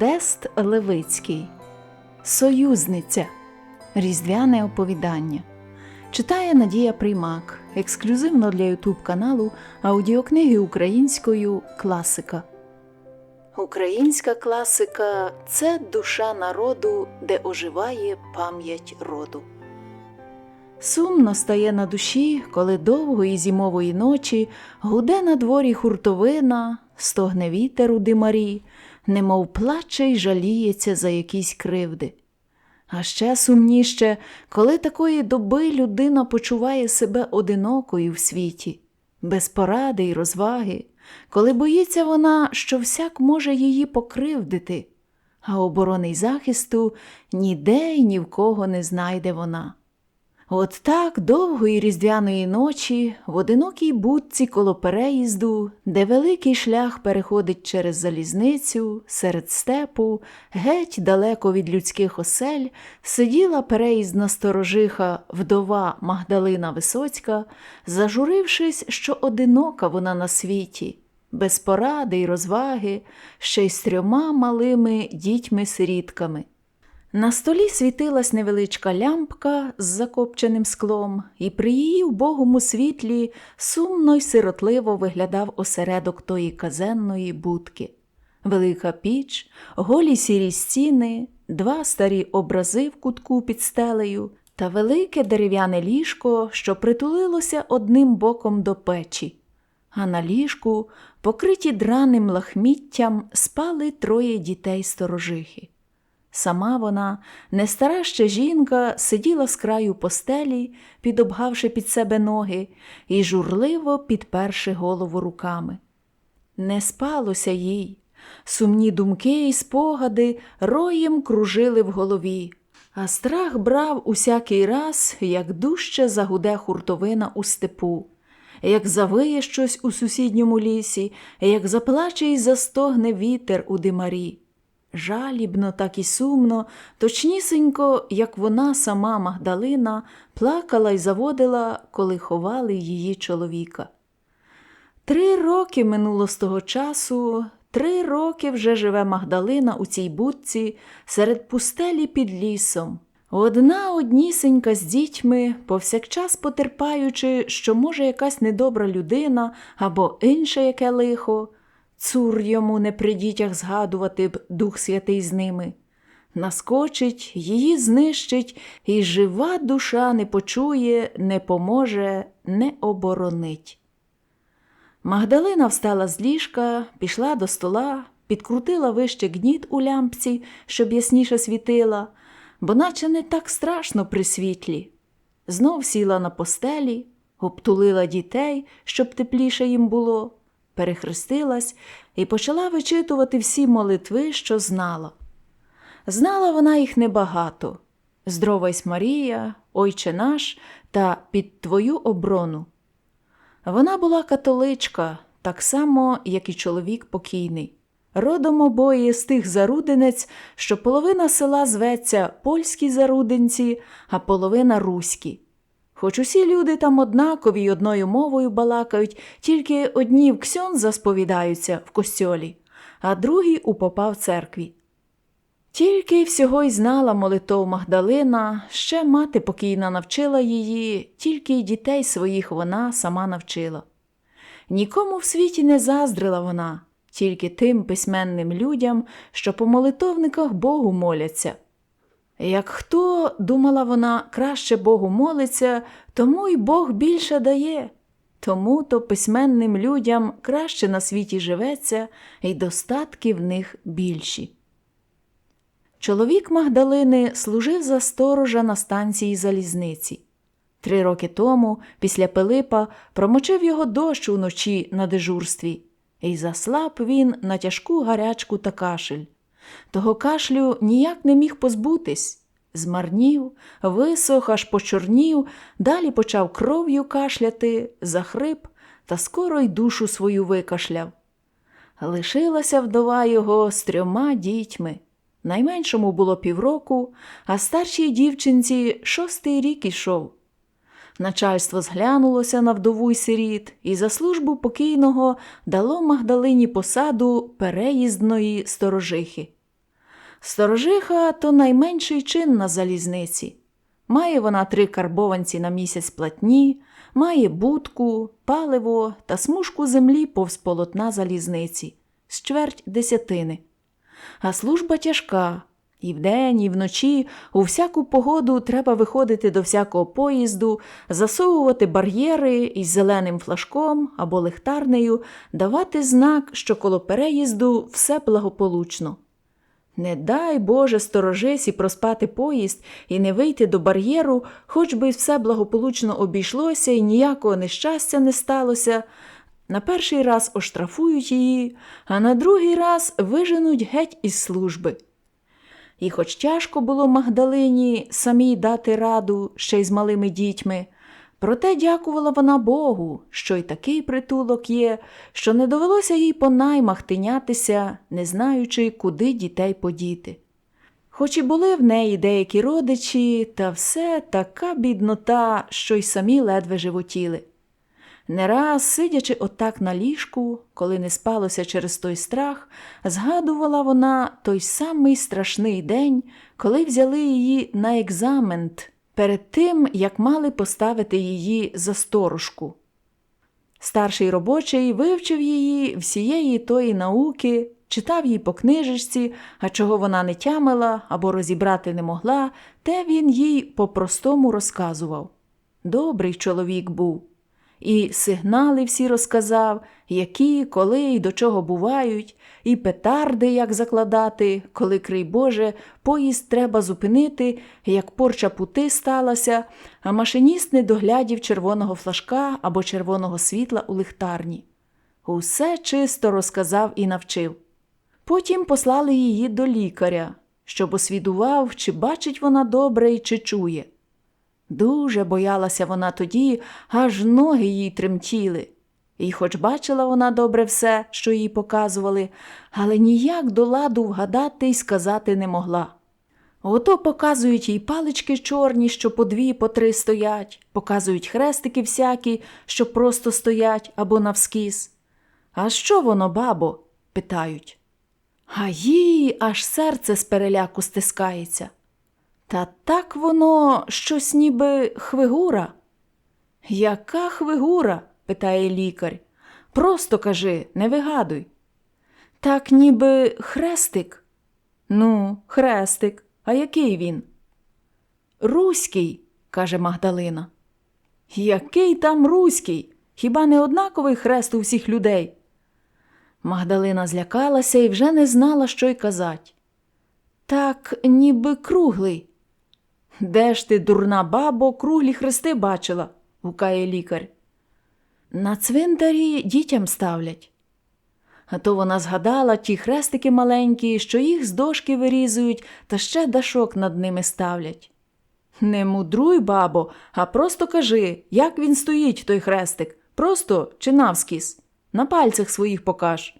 Модест Левицький Союзниця Різдвяне оповідання Читає Надія Приймак ексклюзивно для Ютуб каналу аудіокниги українською Класика. Українська класика це душа народу, де оживає пам'ять роду. Сумно стає на душі, коли довгої зимової ночі гуде на дворі хуртовина, стогне вітер у димарі, немов плаче й жаліється за якісь кривди. А ще сумніше, коли такої доби людина почуває себе одинокою в світі, без поради й розваги, коли боїться вона, що всяк може її покривдити, а оборони й захисту ніде й ні в кого не знайде вона. От так довгої різдвяної ночі в одинокій будці коло переїзду, де великий шлях переходить через залізницю, серед степу, геть далеко від людських осель, сиділа переїздна сторожиха вдова Магдалина Висоцька, зажурившись, що одинока вона на світі, без поради й розваги, ще й з трьома малими дітьми-сирітками. На столі світилась невеличка лямпка з закопченим склом, і при її убогому світлі сумно й сиротливо виглядав осередок тої казенної будки. Велика піч, голі сірі стіни, два старі образи в кутку під стелею та велике дерев'яне ліжко, що притулилося одним боком до печі. А на ліжку, покриті драним лахміттям, спали троє дітей сторожихи. Сама вона, не стара ще жінка, сиділа з краю постелі, підобгавши під себе ноги, і журливо підперши голову руками. Не спалося їй. Сумні думки і спогади роєм кружили в голові, а страх брав усякий раз, як дужче загуде хуртовина у степу, як завиє щось у сусідньому лісі, як заплаче й застогне вітер у димарі. Жалібно, так і сумно, точнісінько, як вона сама Магдалина, плакала й заводила, коли ховали її чоловіка. Три роки минуло з того часу, три роки вже живе Магдалина у цій будці серед пустелі під лісом. Одна однісенька з дітьми, повсякчас потерпаючи, що може якась недобра людина або інше яке лихо, Цур йому не при дітях згадувати б Дух Святий з ними. Наскочить, її знищить, і жива душа не почує, не поможе, не оборонить. Магдалина встала з ліжка, пішла до стола, підкрутила вище гніт у лямпці, щоб ясніше світила, бо наче не так страшно при світлі. Знов сіла на постелі, обтулила дітей, щоб тепліше їм було перехрестилась і почала вичитувати всі молитви, що знала. Знала вона їх небагато Здровайсь Марія, Ойче наш та під Твою оборону. Вона була католичка, так само, як і чоловік покійний. Родом обоє з тих зарудинець, що половина села зветься польські зарудинці, а половина руські. Хоч усі люди там однакові й одною мовою балакають, тільки одні в ксьонза сповідаються в костьолі, а другі у в церкві. Тільки всього й знала молитов Магдалина, ще мати покійна навчила її, тільки й дітей своїх вона сама навчила. Нікому в світі не заздрила вона, тільки тим письменним людям, що по молитовниках Богу моляться. Як хто, думала вона, краще Богу молиться, тому й Бог більше дає. Тому то письменним людям краще на світі живеться, і достатки в них більші. Чоловік Магдалини служив за сторожа на станції залізниці. Три роки тому, після Пилипа, промочив його дощ уночі на дежурстві, і заслаб він на тяжку гарячку та кашель. Того кашлю ніяк не міг позбутись. Змарнів, висох, аж почорнів, далі почав кров'ю кашляти, захрип та скоро й душу свою викашляв. Лишилася вдова його з трьома дітьми. Найменшому було півроку, а старшій дівчинці шостий рік ішов. Начальство зглянулося на вдову й сиріт і за службу покійного дало Магдалині посаду переїздної сторожихи. Сторожиха то найменший чин на залізниці. Має вона три карбованці на місяць платні, має будку, паливо та смужку землі повз полотна залізниці з чверть десятини. А служба тяжка. І вдень, і вночі, у всяку погоду треба виходити до всякого поїзду, засовувати бар'єри із зеленим флажком або лихтарнею, давати знак, що коло переїзду все благополучно. Не дай Боже сторожисі проспати поїзд і не вийти до бар'єру, хоч би все благополучно обійшлося і ніякого нещастя не сталося. На перший раз оштрафують її, а на другий раз виженуть геть із служби. І хоч тяжко було Магдалині самій дати раду ще й з малими дітьми, проте дякувала вона Богу, що й такий притулок є, що не довелося їй по наймах тинятися, не знаючи, куди дітей подіти. Хоч і були в неї деякі родичі, та все така біднота, що й самі ледве животіли. Не раз, сидячи отак на ліжку, коли не спалося через той страх, згадувала вона той самий страшний день, коли взяли її на екзамент перед тим, як мали поставити її за сторожку. Старший робочий вивчив її всієї тої науки, читав їй по книжечці, а чого вона не тямила або розібрати не могла, те він їй по-простому розказував. Добрий чоловік був. І сигнали всі розказав, які, коли і до чого бувають, і петарди, як закладати, коли, крий Боже, поїзд треба зупинити, як порча пути сталася, а машиніст не доглядів червоного флажка або червоного світла у лихтарні. Усе чисто розказав і навчив. Потім послали її до лікаря, щоб освідував, чи бачить вона добре і чи чує. Дуже боялася вона тоді, аж ноги їй тремтіли. І хоч бачила вона добре все, що їй показували, але ніяк до ладу вгадати й сказати не могла. Ото показують їй палички чорні, що по дві, по три стоять, показують хрестики всякі, що просто стоять або навскіз. А що воно, бабо? питають. А їй аж серце з переляку стискається. Та так воно щось ніби хвигура. Яка хвигура? питає лікар. Просто кажи, не вигадуй. Так ніби хрестик. Ну, хрестик. А який він? Руський, каже Магдалина. Який там руський? Хіба не однаковий хрест у всіх людей? Магдалина злякалася і вже не знала, що й казать. Так, ніби круглий. Де ж ти, дурна бабо, круглі хрести бачила? гукає лікар. На цвинтарі дітям ставлять. А то вона згадала ті хрестики маленькі, що їх з дошки вирізують та ще дашок над ними ставлять. Не мудруй, бабо, а просто кажи, як він стоїть, той хрестик, просто чи навскіз, на пальцях своїх покаж.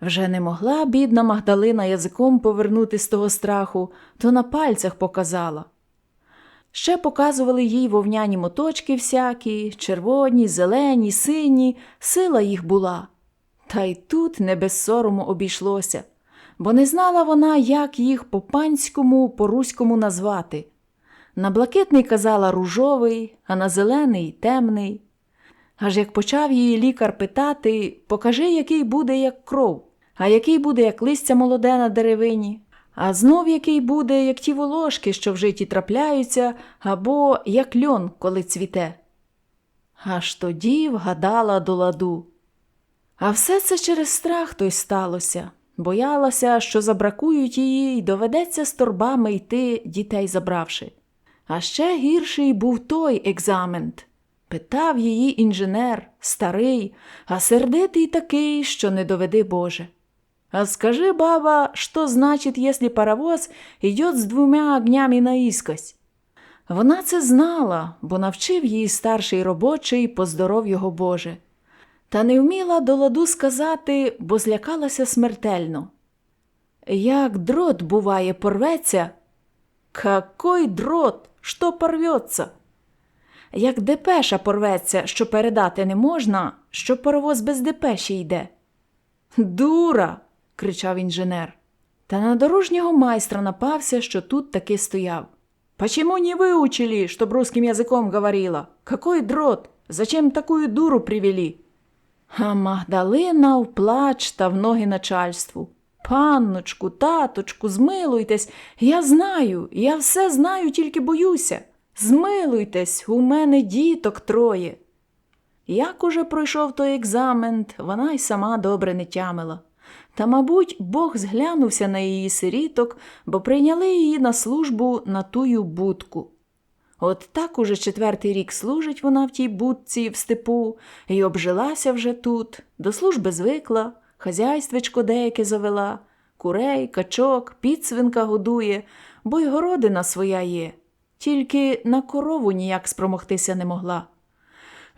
Вже не могла бідна Магдалина язиком повернути з того страху, то на пальцях показала. Ще показували їй вовняні моточки всякі, червоні, зелені, сині, сила їх була. Та й тут не без сорому обійшлося, бо не знала вона, як їх по панському, по руському назвати. На блакитний казала ружовий, а на зелений темний. Аж як почав її лікар питати, покажи, який буде як кров, а який буде як листя молоде на деревині, а знов який буде, як ті волошки, що в житті трапляються, або як льон, коли цвіте. Аж тоді вгадала до ладу. А все це через страх той сталося. Боялася, що забракують її і доведеться з торбами йти, дітей забравши. А ще гірший був той екзамент. Питав її інженер, старий, а сердитий такий, що не доведи Боже. А скажи, баба, что значит, если паровоз идет з двома огнями наискось? Вона це знала, бо навчив її старший робочий по здоров'ього Боже. Та не вміла до ладу сказати, бо злякалася смертельно. Як дрот, буває, порветься? Какой дрот? Що порвется? Як депеша порветься, що передати не можна, що паровоз без депеші йде. Дура, кричав інженер. Та на дорожнього майстра напався, що тут таки стояв. «Почему не выучили, чтоб русским языком говорила? Какой дрот? Зачем такую дуру привели?» А Магдалина вплач та в ноги начальству. Панночку, таточку, змилуйтесь, я знаю, я все знаю, тільки боюся. Змилуйтесь, у мене діток троє. Як уже пройшов той екзамен, вона й сама добре не тямила. Та, мабуть, Бог зглянувся на її сиріток, бо прийняли її на службу на тую будку. От так уже четвертий рік служить вона в тій будці в степу і обжилася вже тут, до служби звикла, хазяйствечко деяке завела, курей, качок, підсвинка годує, бо й городина своя є. Тільки на корову ніяк спромогтися не могла.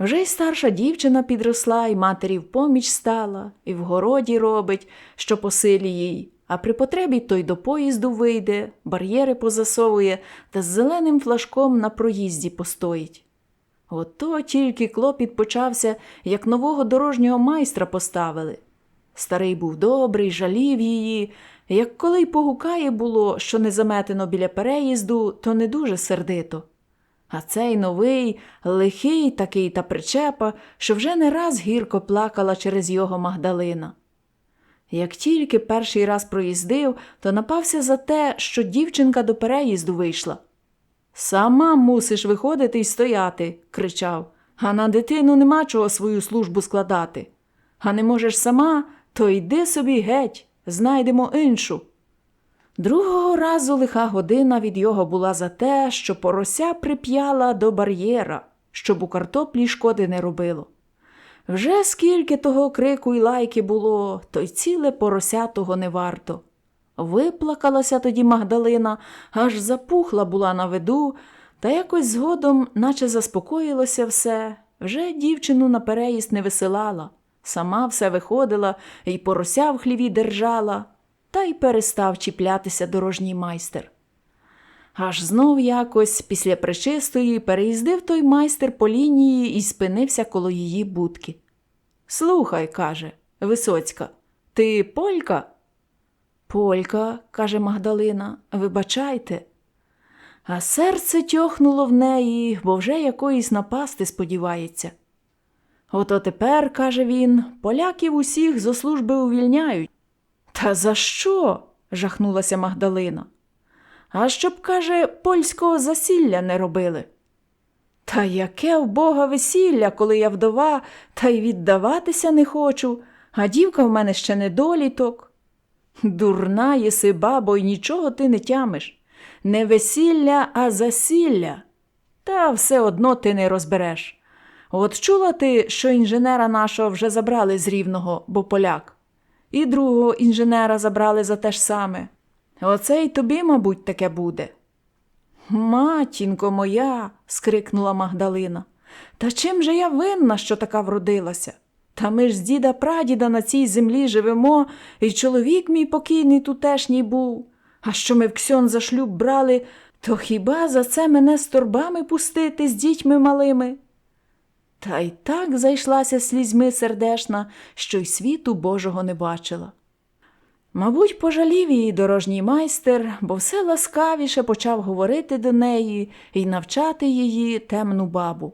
Вже й старша дівчина підросла, і матері в поміч стала, і в городі робить, що по силі їй, а при потребі той до поїзду вийде, бар'єри позасовує та з зеленим флажком на проїзді постоїть. Ото тільки клопіт почався, як нового дорожнього майстра поставили. Старий був добрий, жалів її, як коли й погукає було, що не заметено біля переїзду, то не дуже сердито. А цей новий, лихий такий та причепа, що вже не раз гірко плакала через його Магдалина. Як тільки перший раз проїздив, то напався за те, що дівчинка до переїзду вийшла. Сама мусиш виходити й стояти, кричав, а на дитину нема чого свою службу складати. А не можеш сама, то йди собі геть, знайдемо іншу. Другого разу лиха година від його була за те, що порося прип'яла до бар'єра, щоб у картоплі шкоди не робило. Вже скільки того крику й лайки було, то й ціле порося того не варто. Виплакалася тоді Магдалина, аж запухла була на виду, та якось згодом, наче заспокоїлося все, вже дівчину на переїзд не висилала, сама все виходила і порося в хліві держала, та й перестав чіплятися дорожній майстер. Аж знов якось після причистої переїздив той майстер по лінії і спинився коло її будки. Слухай, каже Висоцька, ти полька? Полька, каже Магдалина, вибачайте. А серце тьохнуло в неї, бо вже якоїсь напасти сподівається. Ото тепер, каже він, поляків усіх зо служби увільняють. Та за що? жахнулася Магдалина. А щоб, каже, польського засілля не робили. Та яке в Бога весілля, коли я вдова, та й віддаватися не хочу, а дівка в мене ще недоліток. Дурна єси, бабо, й нічого ти не тямиш. Не весілля, а засілля. Та все одно ти не розбереш. От чула ти, що інженера нашого вже забрали з рівного, бо поляк, і другого інженера забрали за те ж саме. Оце й тобі, мабуть, таке буде. Матінко моя. скрикнула Магдалина. Та чим же я винна, що така вродилася? Та ми ж з діда прадіда на цій землі живемо, і чоловік мій покійний тутешній був. А що ми в ксьон за шлюб брали, то хіба за це мене з торбами пустити з дітьми малими? Та й так зайшлася слізьми сердешна, що й світу Божого не бачила. Мабуть, пожалів її дорожній майстер, бо все ласкавіше почав говорити до неї і навчати її темну бабу.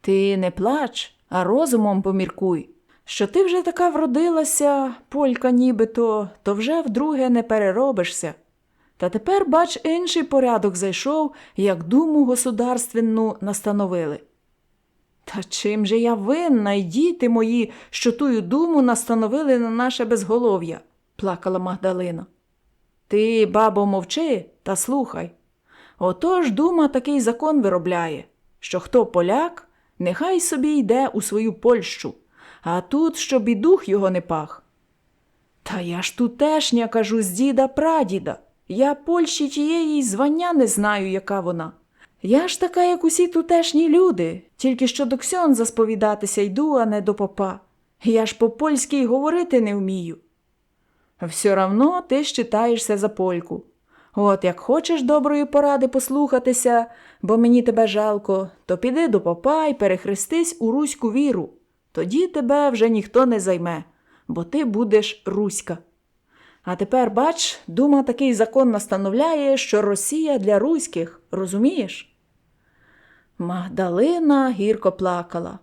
Ти не плач, а розумом поміркуй, що ти вже така вродилася, полька нібито, то вже вдруге не переробишся. Та тепер, бач, інший порядок зайшов, як думу государственну настановили. Та чим же я винна, й діти мої, що тую думу настановили на наше безголов'я? плакала Магдалина. Ти, бабо, мовчи та слухай. Отож дума такий закон виробляє, що хто поляк, нехай собі йде у свою Польщу, а тут, щоб і дух його не пах. Та я ж тутешня, кажу, з діда прадіда. Я Польщі тієї звання не знаю, яка вона. Я ж така, як усі тутешні люди, тільки що до ксьонза сповідатися йду, а не до попа. Я ж по польськи говорити не вмію. Все равно ти щитаєшся за польку. От як хочеш доброї поради послухатися, бо мені тебе жалко, то піди до попа й перехрестись у руську віру. Тоді тебе вже ніхто не займе, бо ти будеш руська. А тепер, бач, дума такий закон настановляє, що Росія для руських, розумієш? Магдалина гірко плакала.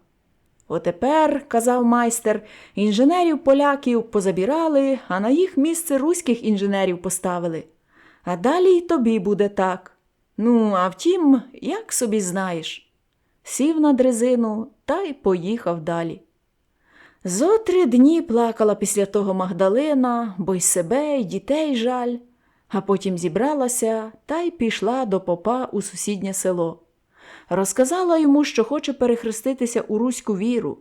Отепер, казав майстер, інженерів поляків позабірали, а на їх місце руських інженерів поставили. А далі й тобі буде так. Ну, а втім, як собі знаєш. Сів на дрезину та й поїхав далі. Зо три дні плакала після того Магдалина, бо й себе, й дітей жаль, а потім зібралася та й пішла до попа у сусіднє село. Розказала йому, що хоче перехреститися у руську віру.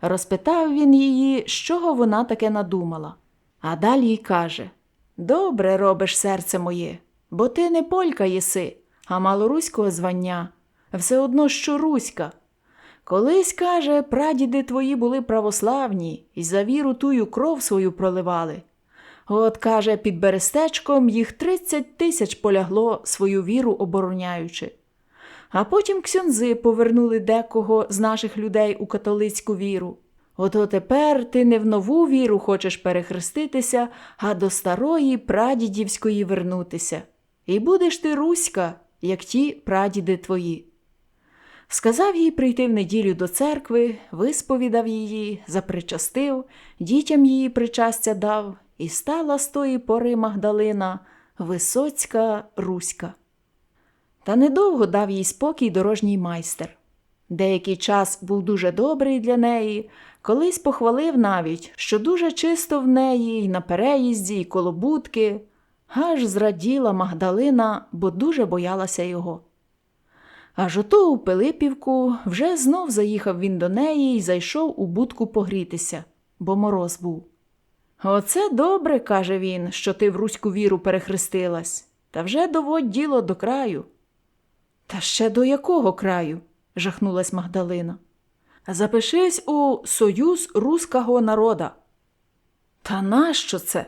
Розпитав він її, з чого вона таке надумала. А далі й каже Добре робиш, серце моє, бо ти не полька єси, а малоруського звання, все одно, що руська. Колись, каже, прадіди твої були православні і за віру тую кров свою проливали. От, каже, під берестечком їх тридцять тисяч полягло свою віру обороняючи. А потім ксьонзи повернули декого з наших людей у католицьку віру. Ото тепер ти не в нову віру хочеш перехреститися, а до старої прадідівської вернутися. І будеш ти руська, як ті прадіди твої. Сказав їй прийти в неділю до церкви, висповідав її, запричастив, дітям її причастя дав, і стала з тої пори Магдалина Висоцька Руська. Та недовго дав їй спокій дорожній майстер. Деякий час був дуже добрий для неї, колись похвалив навіть, що дуже чисто в неї, і на переїзді, і коло будки. Аж зраділа Магдалина, бо дуже боялася його. Аж ото у Пилипівку вже знов заїхав він до неї і зайшов у будку погрітися, бо мороз був. Оце добре, каже він, що ти в руську віру перехрестилась, та вже доводь діло до краю. Та ще до якого краю? жахнулась Магдалина. Запишись у Союз Руського народа. Та нащо це?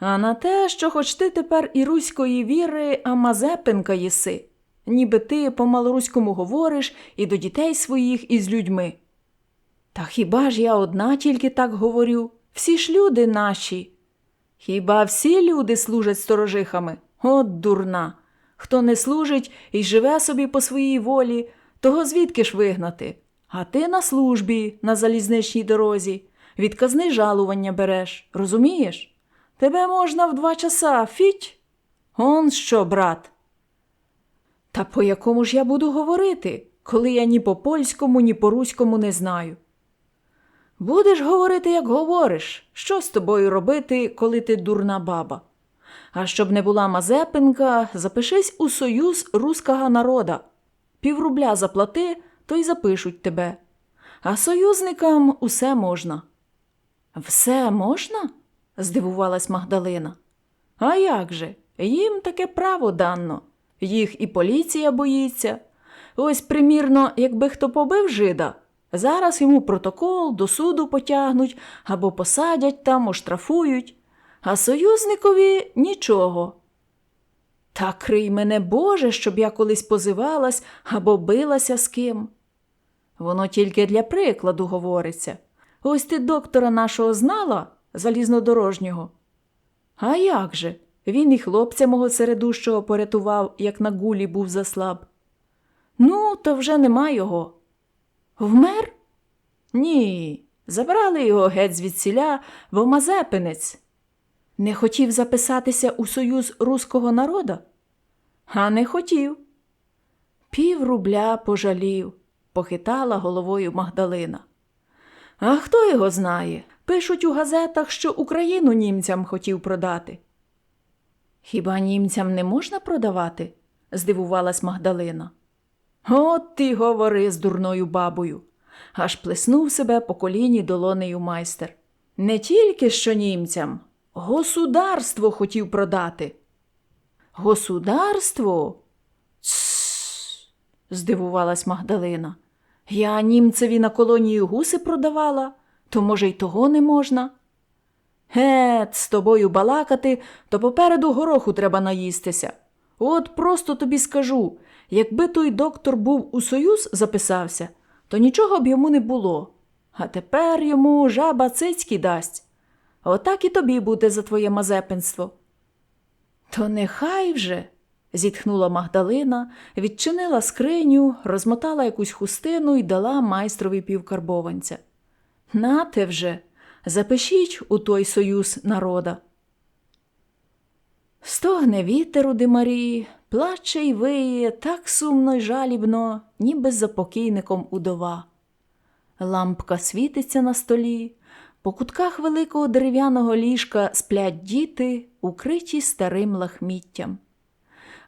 А на те, що хоч ти тепер і руської віри, а Мазепинка єси, ніби ти по малоруському говориш і до дітей своїх, і з людьми. Та хіба ж я одна тільки так говорю? Всі ж люди наші. Хіба всі люди служать сторожихами? От дурна. Хто не служить і живе собі по своїй волі, того звідки ж вигнати? А ти на службі на залізничній дорозі, відказне жалування береш, розумієш? Тебе можна в два часа фіть? Он що, брат? Та по якому ж я буду говорити, коли я ні по польському, ні по руському не знаю? Будеш говорити, як говориш, що з тобою робити, коли ти дурна баба? А щоб не була Мазепинка, запишись у Союз Руського народа. Піврубля заплати, то й запишуть тебе. А союзникам усе можна. Все можна? здивувалась Магдалина. А як же? Їм таке право данно. Їх і поліція боїться. Ось, примірно, якби хто побив жида, зараз йому протокол до суду потягнуть або посадять там, оштрафують, а союзникові нічого. Та крий мене Боже, щоб я колись позивалась або билася з ким. Воно тільки для прикладу говориться. Ось ти доктора нашого знала, залізнодорожнього. А як же? Він і хлопця мого середущого порятував, як на гулі був заслаб. Ну, то вже нема його. Вмер? Ні. Забрали його геть звідсіля, бо Мазепинець. Не хотів записатися у Союз Руського народа? А не хотів. Пів рубля пожалів, похитала головою Магдалина. А хто його знає? Пишуть у газетах, що Україну німцям хотів продати. Хіба німцям не можна продавати? здивувалась Магдалина. От ти говори з дурною бабою. Аж плеснув себе по коліні долонею майстер. Не тільки що німцям, государство хотів продати. Государство? Тсс, здивувалась Магдалина. Я німцеві на колонію гуси продавала, то, може, й того не можна. Гет, з тобою балакати, то попереду гороху треба наїстися. От просто тобі скажу, якби той доктор був у Союз записався, то нічого б йому не було. А тепер йому жаба цицькі дасть. Отак і тобі буде за твоє мазепинство. То нехай вже, зітхнула Магдалина, відчинила скриню, розмотала якусь хустину і дала майстрові півкарбованця. Нате вже, запишіть у той союз народа. Стогне вітер у димарі, плаче й виє так сумно й жалібно, ніби за покійником удова. Лампка світиться на столі, по кутках великого дерев'яного ліжка сплять діти, укриті старим лахміттям.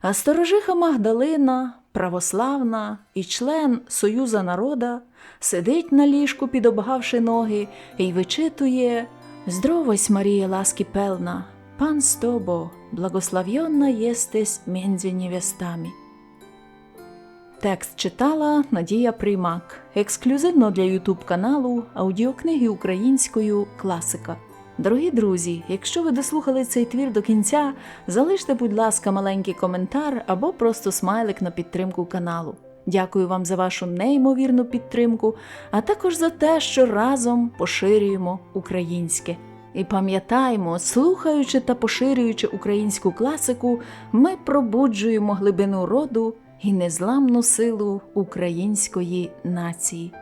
А сторожиха Магдалина, православна і член Союза народа, сидить на ліжку, підобгавши ноги, і вичитує Здровось, Марія ласки пелна, пан з тобо, благословенна єстесь між невестами. Текст читала Надія Приймак. Ексклюзивно для Ютуб каналу аудіокниги українською Класика. Дорогі друзі, якщо ви дослухали цей твір до кінця, залиште, будь ласка, маленький коментар або просто смайлик на підтримку каналу. Дякую вам за вашу неймовірну підтримку, а також за те, що разом поширюємо українське. І пам'ятаємо, слухаючи та поширюючи українську класику, ми пробуджуємо глибину роду і незламну силу української нації.